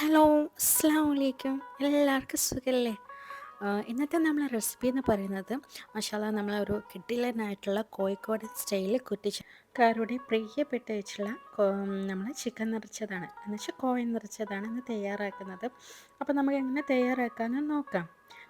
Hello അസ്സാം വലൈക്കും എല്ലാവർക്കും സുഖമല്ലേ ഇന്നത്തെ നമ്മളെ റെസിപ്പി എന്ന് പറയുന്നത് മഷാല നമ്മളെ ഒരു കിഡിലനായിട്ടുള്ള കോഴിക്കോട് സ്റ്റൈൽ കുറ്റിക്കാരുടെ പ്രിയപ്പെട്ട വെച്ചുള്ള നമ്മൾ ചിക്കൻ നിറച്ചതാണ്. എന്ന് വെച്ചാൽ കോഴി നിറച്ചതാണ് ഇന്ന് തയ്യാറാക്കുന്നത്. അപ്പോൾ നമുക്ക് എങ്ങനെ തയ്യാറാക്കാമെന്ന് നോക്കാം.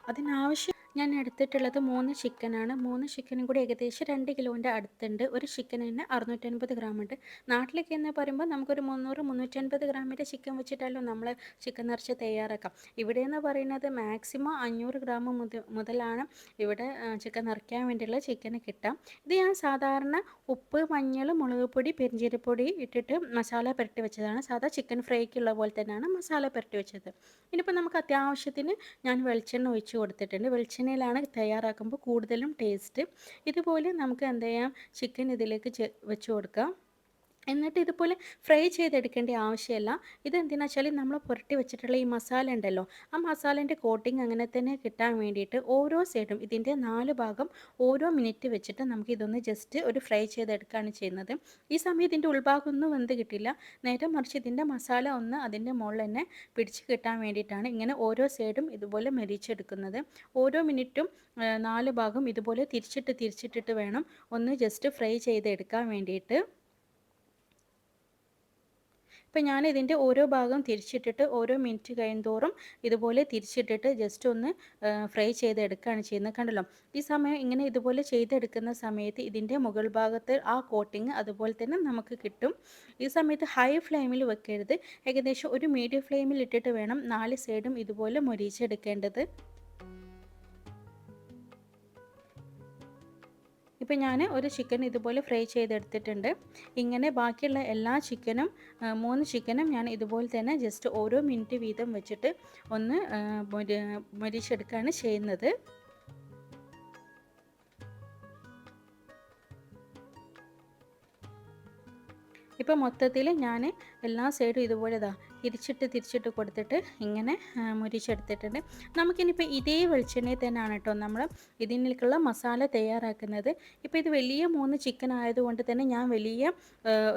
അതിനാവശ്യം ഞാൻ എടുത്തിട്ടുള്ളത് മൂന്ന് ചിക്കനാണ് മൂന്ന് ചിക്കനും കൂടി ഏകദേശം രണ്ട് കിലോന്റെ അടുത്തുണ്ട്. ഒരു ചിക്കൻ തന്നെ അറുന്നൂറ്റൻപത് ഗ്രാം ഉണ്ട്. നാട്ടിലേക്ക് എന്ന് പറയുമ്പോൾ നമുക്കൊരു മുന്നൂറ് മുന്നൂറ്റൻപത് ഗ്രാമിന്റെ ചിക്കൻ വെച്ചിട്ടല്ലോ നമ്മൾ ചിക്കൻ നിറച്ച് തയ്യാറാക്കാം. ഇവിടെ എന്ന് പറയുന്നത് മാക്സിമം അഞ്ഞൂറ് ഗ്രാം മുതലാണ് ഇവിടെ ചിക്കൻ നിറയ്ക്കാൻ വേണ്ടിയുള്ള ചിക്കന് കിട്ടാം. ഇത് ഞാൻ സാധാരണ ഉപ്പ് മഞ്ഞൾ മുളക് പൊടി പെരിഞ്ചീരപ്പൊടി ഇട്ടിട്ട് മസാല പുരട്ടി വെച്ചതാണ്. സാധാ ചിക്കൻ ഫ്രൈക്കുള്ള പോലെ തന്നെയാണ് മസാല പുരട്ടി വെച്ചത്. ഇനിയിപ്പോൾ നമുക്ക് അത്യാവശ്യത്തിന് ഞാൻ വെളിച്ചെണ്ണ ഒഴിച്ച് കൊടുത്തിട്ടുണ്ട്. വെളിച്ചെണ്ണയിലാണ് തയ്യാറാക്കുമ്പോൾ കൂടുതലും ടേസ്റ്റ് ഇതുപോലെ നമുക്ക് എന്ത് ചെയ്യാം? ചിക്കൻ ഇതിലേക്ക് വെച്ച് കൊടുക്കാം. എന്നിട്ട് ഇതുപോലെ ഫ്രൈ ചെയ്തെടുക്കേണ്ട ആവശ്യമില്ല. ഇതെന്തിനാ വെച്ചാൽ നമ്മൾ പുരട്ടി വെച്ചിട്ടുള്ള ഈ മസാല ഉണ്ടല്ലോ ആ മസാലേന്റെ കോട്ടിങ് അങ്ങനെ തന്നെ കിട്ടാൻ വേണ്ടിയിട്ട് ഓരോ സൈഡും ഇതിന്റെ നാല് ഭാഗം ഓരോ മിനിറ്റ് വെച്ചിട്ട് നമുക്ക് ഇതൊന്ന് ജസ്റ്റ് ഒരു ഫ്രൈ ചെയ്തെടുക്കുകയാണ് ചെയ്യുന്നത്. ഈ സമയം ഇതിന്റെ ഉൾഭാഗം ഒന്നും വെന്ത് കിട്ടില്ല നേരെ മറിച്ച് ഇതിന്റെ മസാല ഒന്ന് അതിന്റെ മുകളിൽ തന്നെ പിടിച്ച് കിട്ടാൻ വേണ്ടിയിട്ടാണ് ഇങ്ങനെ ഓരോ സൈഡും ഇതുപോലെ മരിച്ചെടുക്കുന്നത്. ഓരോ മിനിറ്റും നാല് ഭാഗം ഇതുപോലെ തിരിച്ചിട്ട് തിരിച്ചിട്ടിട്ട് വേണം ഒന്ന് ജസ്റ്റ് ഫ്രൈ ചെയ്തെടുക്കാൻ വേണ്ടിയിട്ട്. ഇപ്പം ഞാൻ ഇതിന്റെ ഓരോ ഭാഗം തിരിച്ചിട്ടിട്ട് ഓരോ മിനിറ്റ് കഴിയുന്തോറും ഇതുപോലെ തിരിച്ചിട്ടിട്ട് ജസ്റ്റ് ഒന്ന് ഫ്രൈ ചെയ്തെടുക്കുകയാണ് ചെയ്യുന്നത്. കണ്ടല്ലോ? ഈ സമയം ഇങ്ങനെ ഇതുപോലെ ചെയ്തെടുക്കുന്ന സമയത്ത് ഇതിന്റെ മുകൾ ഭാഗത്ത് ആ കോട്ടിങ് അതുപോലെ തന്നെ നമുക്ക് കിട്ടും. ഈ സമയത്ത് ഹൈ ഫ്ലെയിമിൽ വെക്കരുത്. ഏകദേശം ഒരു മീഡിയം ഫ്ലെയിമിൽ ഇട്ടിട്ട് വേണം നാല് സൈഡും ഇതുപോലെ മൊരിച്ചെടുക്കേണ്ടത് ഇപ്പം ഞാൻ ഒരു ചിക്കൻ ഇതുപോലെ ഫ്രൈ ചെയ്തെടുത്തിട്ടുണ്ട്. ഇങ്ങനെ ബാക്കിയുള്ള എല്ലാ ചിക്കനും മൂന്ന് ചിക്കനും ഞാൻ ഇതുപോലെ തന്നെ ജസ്റ്റ് ഓരോ മിനിറ്റ് വീതം വെച്ചിട്ട് ഒന്ന് മൊരിച്ചെടുക്കുകയാണ് ചെയ്യുന്നത്. ഇപ്പോൾ മൊത്തത്തിൽ ഞാൻ എല്ലാ സൈഡും ഇതുപോലെ ഇതാ തിരിച്ചിട്ട് തിരിച്ചിട്ട് കൊടുത്തിട്ട് ഇങ്ങനെ മുരിച്ചെടുത്തിട്ടുണ്ട്. നമുക്കിനിപ്പോൾ ഇതേ വെളിച്ചെണ്ണയിൽ തന്നെയാണ് കേട്ടോ നമ്മൾ ഇതിലേക്കുള്ള മസാല തയ്യാറാക്കുന്നത്. ഇപ്പോൾ ഇത് വലിയ മൂന്ന് ചിക്കൻ ആയതുകൊണ്ട് തന്നെ ഞാൻ വലിയ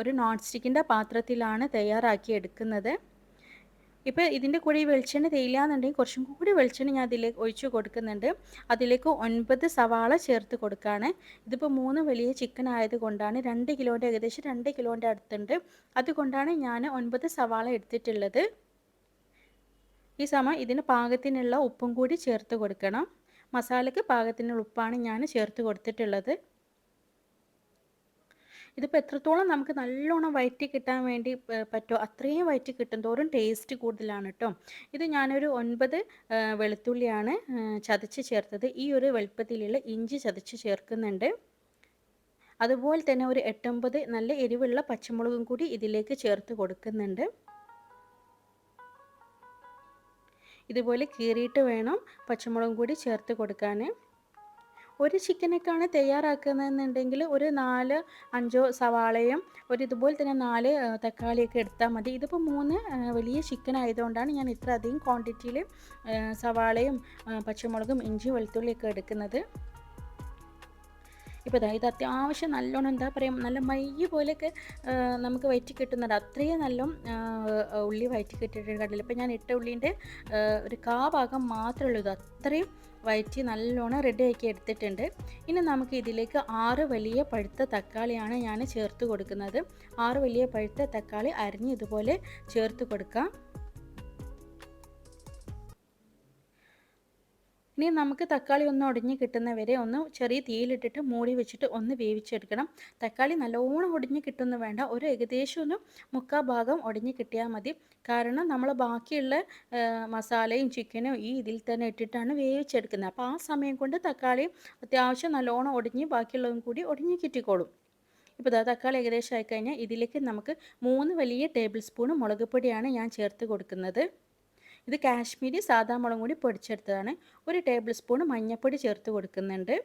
ഒരു നോൺ സ്റ്റിക്കിന്റെ പാത്രത്തിലാണ് തയ്യാറാക്കി എടുക്കുന്നത്. ഇപ്പോൾ ഇതിന്റെ കൂടെ ഈ വെളിച്ചെണ്ണ തേയില്ല എന്നുണ്ടെങ്കിൽ കുറച്ചും കൂടി വെളിച്ചെണ്ണ ഞാൻ അതിലേക്ക് ഒഴിച്ച് കൊടുക്കുന്നുണ്ട്. അതിലേക്ക് ഒൻപത് സവാള ചേർത്ത് കൊടുക്കുകയാണ് ഇതിപ്പോൾ മൂന്ന് വലിയ ചിക്കൻ ആയതുകൊണ്ടാണ് രണ്ട് കിലോന്റെ ഏകദേശം രണ്ട് കിലോന്റെ അടുത്തുണ്ട്. അതുകൊണ്ടാണ് ഞാൻ ഒൻപത് സവാള എടുത്തിട്ടുള്ളത്. ഈ സമയം ഇതിന് പാകത്തിനുള്ള ഉപ്പും കൂടി ചേർത്ത് കൊടുക്കണം. മസാലയ്ക്ക് പാകത്തിനുള്ള ഉപ്പാണ് ഞാൻ ചേർത്ത് കൊടുത്തിട്ടുള്ളത്. ഇതിപ്പോൾ എത്രത്തോളം നമുക്ക് നല്ലോണം വയറ്റി കിട്ടാൻ വേണ്ടി പറ്റുമോ അത്രയും വയറ്റി കിട്ടും തോറും ടേസ്റ്റ് കൂടുതലാണ് കേട്ടോ ഇത് ഞാനൊരു ഒൻപത് വെളുത്തുള്ളിയാണ് ചതച്ച് ചേർത്തത്. ഈ ഒരു വെളുപ്പത്തിലുള്ള ഇഞ്ചി ചതച്ച് ചേർക്കുന്നുണ്ട്. അതുപോലെ തന്നെ ഒരു എട്ടൊമ്പത് നല്ല എരിവുള്ള പച്ചമുളകും കൂടി ഇതിലേക്ക് ചേർത്ത് കൊടുക്കുന്നുണ്ട്. ഇതുപോലെ കീറിയിട്ട് വേണം പച്ചമുളകും കൂടി ചേർത്ത് കൊടുക്കാൻ ഒരു ചിക്കനൊക്കെയാണ് തയ്യാറാക്കുന്നതെന്നുണ്ടെങ്കിൽ ഒരു നാല് അഞ്ചോ സവാളയും ഒരു ഇതുപോലെ തന്നെ നാല് തക്കാളിയൊക്കെ എടുത്താൽ മതി. ഇതിപ്പോൾ മൂന്ന് വലിയ ചിക്കൻ ആയതുകൊണ്ടാണ് ഞാൻ ഇത്ര അധികം ക്വാണ്ടിറ്റിയിൽ സവാളയും പച്ചമുളകും ഇഞ്ചി വെളുത്തുള്ളിയൊക്കെ എടുക്കുന്നത്. ഇപ്പോൾ ഇതാ ഇത് അത്യാവശ്യം നല്ലോണം എന്താ പറയുക നല്ല മയ്യ് പോലെയൊക്കെ നമുക്ക് വയറ്റി കിട്ടുന്നുണ്ട്. അത്രയും നല്ല ഉള്ളി വയറ്റി കിട്ടിയിട്ട് കണ്ടില്ല? ഇപ്പോൾ ഞാൻ ഇട്ട ഉള്ളീന്റെ ഒരു കാ ഭാഗം മാത്രമേ ഉള്ളൂ. ഇത് അത്രയും വയറ്റി നല്ലോണം റെഡിയാക്കി എടുത്തിട്ടുണ്ട്. ഇനി നമുക്ക് ഇതിലേക്ക് ആറ് വലിയ പഴുത്ത തക്കാളിയാണ് ഞാൻ ചേർത്ത് കൊടുക്കുന്നത്. ആറ് വലിയ പഴുത്ത തക്കാളി അരിഞ്ഞ് ഇതുപോലെ ചേർത്ത് കൊടുക്കാം. ഇനി നമുക്ക് തക്കാളി ഒന്ന് ഒടിഞ്ഞ് കിട്ടുന്നവരെ ഒന്ന് ചെറിയ തീയിലിട്ടിട്ട് മൂടി വെച്ചിട്ട് ഒന്ന് വേവിച്ചെടുക്കണം. തക്കാളി നല്ലോണം ഒടിഞ്ഞ് കിട്ടുന്നു വേണ്ട. ഒരു ഏകദേശം ഒന്ന് മുക്കാ ഭാഗം ഒടിഞ്ഞ് കിട്ടിയാൽ മതി. കാരണം നമ്മൾ ബാക്കിയുള്ള മസാലയും ചിക്കനും ഈ ഇതിൽ തന്നെ ഇട്ടിട്ടാണ് വേവിച്ചെടുക്കുന്നത്. അപ്പോൾ ആ സമയം കൊണ്ട് തക്കാളി അത്യാവശ്യം നല്ലോണം ഒടിഞ്ഞ് ബാക്കിയുള്ളതും കൂടി ഒടിഞ്ഞ് കിട്ടിക്കോളും. ഇപ്പോൾ ഇതാ തക്കാളി ഏകദേശം ആയിക്കഴിഞ്ഞാൽ ഇതിലേക്ക് നമുക്ക് മൂന്ന് വലിയ ടേബിൾ സ്പൂൺ മുളക് പൊടിയാണ് ഞാൻ ചേർത്ത് കൊടുക്കുന്നത്. ഇത് കാശ്മീരി സാധാ മുളകും കൂടി പൊടിച്ചെടുത്തതാണ്. ഒരു ടേബിൾ സ്പൂൺ മഞ്ഞൾപ്പൊടി ചേർത്ത് കൊടുക്കുന്നുണ്ട്.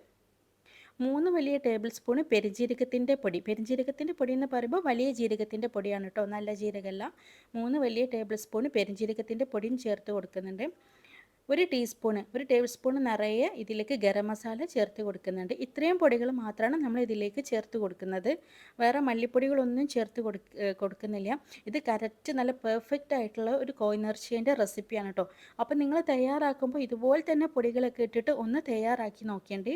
മൂന്ന് വലിയ ടേബിൾ സ്പൂൺ പെരുജീരകത്തിന്റെ പൊടി. പെരുജീരകത്തിന്റെ പൊടി എന്ന് പറയുമ്പോൾ വലിയ ജീരകത്തിന്റെ പൊടിയാണ് കേട്ടോ. നല്ല ജീരകമല്ല. മൂന്ന് വലിയ ടേബിൾ സ്പൂൺ പെരുജീരകത്തിന്റെ പൊടിയും ചേർത്ത് കൊടുക്കുന്നുണ്ട്. ഒരു ടീസ്പൂണ് ഒരു ടേബിൾ സ്പൂൺ നിറയെ ഇതിലേക്ക് ഗരം മസാല ചേർത്ത് കൊടുക്കുന്നുണ്ട്. ഇത്രയും പൊടികൾ മാത്രമാണ് നമ്മൾ ഇതിലേക്ക് ചേർത്ത് കൊടുക്കുന്നത്. വേറെ മല്ലിപ്പൊടികളൊന്നും ചേർത്ത് കൊടുക്കുന്നില്ല. ഇത് കറക്റ്റ് നല്ല പെർഫെക്റ്റ് ആയിട്ടുള്ള ഒരു കോയിനർച്ചിന്റെ റെസിപ്പിയാണ് കേട്ടോ അപ്പോൾ നിങ്ങൾ തയ്യാറാക്കുമ്പോൾ ഇതുപോലെ തന്നെ പൊടികളൊക്കെ ഇട്ടിട്ട് ഒന്ന് തയ്യാറാക്കി നോക്കേണ്ടി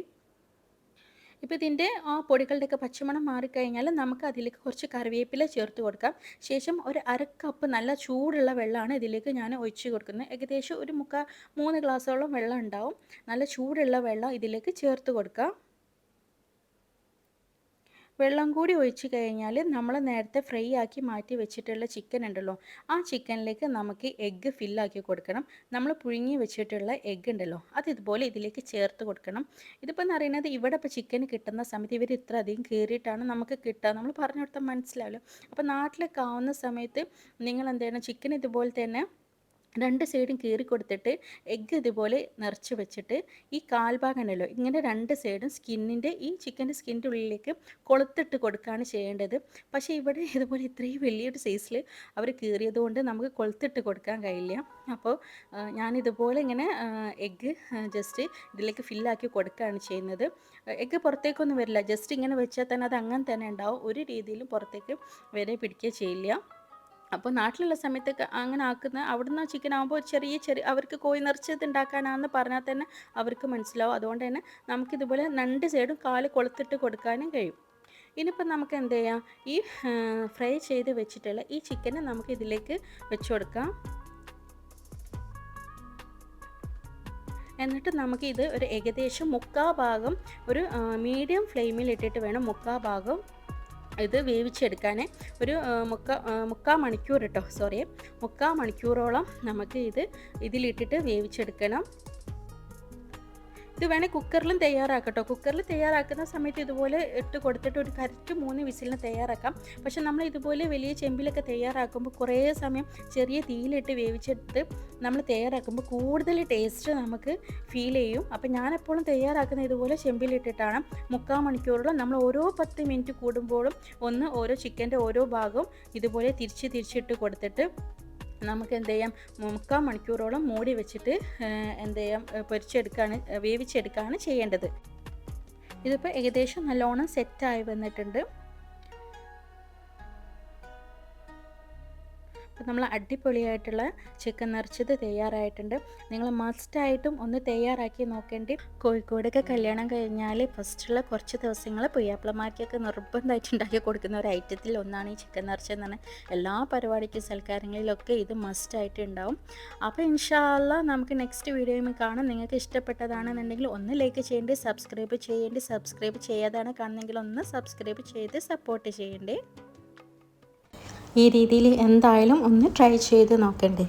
ഇപ്പോൾ ഇതിന്റെ ആ പൊടികളുടെയൊക്കെ പച്ചമണം മാറിക്കഴിഞ്ഞാൽ നമുക്ക് അതിലേക്ക് കുറച്ച് കറിവേപ്പില ചേർത്ത് കൊടുക്കാം. ശേഷം ഒരു അര കപ്പ് നല്ല ചൂടുള്ള വെള്ളമാണ് ഇതിലേക്ക് ഞാൻ ഒഴിച്ച് കൊടുക്കുന്നത്. ഏകദേശം ഒരു മുക്കാൽ മൂന്ന് ഗ്ലാസ്സോളം വെള്ളം ഉണ്ടാവും. നല്ല ചൂടുള്ള വെള്ളം ഇതിലേക്ക് ചേർത്ത് കൊടുക്കാം. വെള്ളം കൂടി ഒഴിച്ച് കഴിഞ്ഞാൽ നമ്മൾ നേരത്തെ ഫ്രൈ ആക്കി മാറ്റി വെച്ചിട്ടുള്ള ചിക്കൻ ഉണ്ടല്ലോ ആ ചിക്കനിലേക്ക് നമുക്ക് എഗ്ഗ് ഫില്ലാക്കി കൊടുക്കണം. നമ്മൾ പുഴുങ്ങി വെച്ചിട്ടുള്ള എഗ്ഗ് ഉണ്ടല്ലോ അത് ഇതുപോലെ ഇതിലേക്ക് ചേർത്ത് കൊടുക്കണം. ഇതിപ്പോൾ എന്ന് പറയുന്നത് ഇവിടെ ഇപ്പോൾ ചിക്കൻ കിട്ടുന്ന സമയത്ത് ഇവർ ഇത്ര അധികം കയറിയിട്ടാണ് നമുക്ക് കിട്ടുക. നമ്മൾ പറഞ്ഞു കൊടുത്താൽ മനസ്സിലാവില്ല. അപ്പോൾ നാട്ടിലൊക്കെ ആവുന്ന സമയത്ത് നിങ്ങൾ എന്ത് ചെയ്യണം? ചിക്കൻ ഇതുപോലെ തന്നെ രണ്ട് സൈഡും കീറി കൊടുത്തിട്ട് എഗ്ഗ് ഇതുപോലെ നിറച്ച് വെച്ചിട്ട് ഈ കാൽഭാഗനല്ലോ ഇങ്ങനെ രണ്ട് സൈഡും സ്കിന്നിന്റെ ഈ ചിക്കന്റെ സ്കിന്റെ ഉള്ളിലേക്ക് കൊളുത്തിട്ട് കൊടുക്കുകയാണ് ചെയ്യേണ്ടത്. പക്ഷേ ഇവിടെ ഇതുപോലെ ഇത്രയും വലിയൊരു സൈസിൽ അവർ കീറിയത് കൊണ്ട് നമുക്ക് കൊളുത്തിട്ട് കൊടുക്കാൻ കഴിയില്ല. അപ്പോൾ ഞാനിതുപോലെ ഇങ്ങനെ എഗ്ഗ് ജസ്റ്റ് ഇതിലേക്ക് ഫില്ലാക്കി കൊടുക്കുകയാണ് ചെയ്യുന്നത്. എഗ്ഗ് പുറത്തേക്കൊന്നും വരില്ല. ജസ്റ്റ് ഇങ്ങനെ വെച്ചാൽ തന്നെ അത് അങ്ങനെ തന്നെ ഉണ്ടാവും. ഒരു രീതിയിലും പുറത്തേക്ക് വരെ പിടിക്കുക ചെയ്യില്ല. അപ്പോൾ നാട്ടിലുള്ള സമയത്തൊക്കെ അങ്ങനെ ആക്കുന്ന അവിടുന്ന് ചിക്കൻ ആകുമ്പോൾ ചെറിയ ചെറിയ അവർക്ക് കോഴി നിറച്ചത് ഉണ്ടാക്കാനാണെന്ന് പറഞ്ഞാൽ തന്നെ അവർക്ക് മനസ്സിലാവും. അതുകൊണ്ട് തന്നെ നമുക്കിതുപോലെ രണ്ട് സൈഡും കാൽ കൊളുത്തിട്ട് കൊടുക്കാനും കഴിയും. ഇനിയിപ്പോൾ നമുക്ക് എന്ത് ചെയ്യാം? ഈ ഫ്രൈ ചെയ്ത് വെച്ചിട്ടുള്ള ഈ ചിക്കനെ നമുക്ക് ഇതിലേക്ക് വെച്ച് കൊടുക്കാം. എന്നിട്ട് നമുക്ക് ഇത് ഒരു ഏകദേശം മുക്കാ ഭാഗം ഒരു മീഡിയം ഫ്ലെയിമിൽ ഇട്ടിട്ട് വേണം മുക്കാ ഭാഗം ഇത് വേവിച്ചെടുക്കാൻ ഒരു മുക്ക മുക്കാൽ മണിക്കൂർ കേട്ടോ സോറി മുക്കാൽ മണിക്കൂറോളം നമുക്ക് ഇത് ഇതിലിട്ടിട്ട് വേവിച്ചെടുക്കണം. ഇത് വേണേൽ കുക്കറിലും തയ്യാറാക്കട്ടോ. കുക്കറിൽ തയ്യാറാക്കുന്ന സമയത്ത് ഇതുപോലെ ഇട്ട് കൊടുത്തിട്ട് ഒരു കറക്റ്റ് മൂന്ന് വിസിലിന് തയ്യാറാക്കാം. പക്ഷെ നമ്മൾ ഇതുപോലെ വലിയ ചെമ്പിലൊക്കെ തയ്യാറാക്കുമ്പോൾ കുറേ സമയം ചെറിയ തീയിലിട്ട് വേവിച്ചെടുത്ത് നമ്മൾ തയ്യാറാക്കുമ്പോൾ കൂടുതൽ ടേസ്റ്റ് നമുക്ക് ഫീൽ ചെയ്യും. അപ്പം ഞാനെപ്പോഴും തയ്യാറാക്കുന്ന ഇതുപോലെ ചെമ്പിലിട്ടിട്ടാണ് മുക്കാൽ മണിക്കൂറോളം നമ്മൾ ഓരോ പത്ത് മിനിറ്റ് കൂടുമ്പോഴും ഒന്ന് ഓരോ ചിക്കന്റെ ഓരോ ഭാഗവും ഇതുപോലെ തിരിച്ച് തിരിച്ചിട്ട് കൊടുത്തിട്ട് നമുക്ക് എന്ത് ചെയ്യാം മുക്കാൽ മണിക്കൂറോളം മൂടി വെച്ചിട്ട് എന്ത് ചെയ്യാം പൊരിച്ചെടുക്കുകയാണ് വേവിച്ചെടുക്കുകയാണ് ചെയ്യേണ്ടത്. ഇതിപ്പോൾ ഏകദേശം നല്ലോണം സെറ്റായി വന്നിട്ടുണ്ട്. അപ്പോൾ നമ്മൾ അടിപൊളിയായിട്ടുള്ള ചിക്കൻ നിറച്ചത് തയ്യാറായിട്ടുണ്ട്. നിങ്ങൾ മസ്റ്റായിട്ടും ഒന്ന് തയ്യാറാക്കി നോക്കേണ്ടി. കോഴിക്കോടൊക്കെ കല്യാണം കഴിഞ്ഞാൽ ഫസ്റ്റുള്ള കുറച്ച് ദിവസങ്ങൾ പുയ്യാപ്പിളമാർക്കൊക്കെ നിർബന്ധമായിട്ട് ഉണ്ടാക്കി കൊടുക്കുന്ന ഒരു ഐറ്റത്തിൽ ഒന്നാണ് ഈ ചിക്കൻ നിറച്ചെന്നാണ് എല്ലാ പരിപാടിക്കും സൽക്കാരങ്ങളിലൊക്കെ ഇത് മസ്റ്റായിട്ട് ഉണ്ടാവും. അപ്പോൾ ഇൻഷാല്ല നമുക്ക് നെക്സ്റ്റ് വീഡിയോയിൽ കാണാം. നിങ്ങൾക്ക് ഇഷ്ടപ്പെട്ടതാണെന്നുണ്ടെങ്കിൽ ഒന്ന് ലൈക്ക് ചെയ്യേണ്ടി സബ്സ്ക്രൈബ് ചെയ്യേണ്ടി സബ്സ്ക്രൈബ് ചെയ്യാതാണ് കാണുന്നെങ്കിൽ ഒന്ന് സബ്സ്ക്രൈബ് ചെയ്ത് സപ്പോർട്ട് ചെയ്യേണ്ടേ. ഈ രീതിയിൽ എന്തായാലും ഒന്ന് ട്രൈ ചെയ്ത് നോക്കണ്ടേ?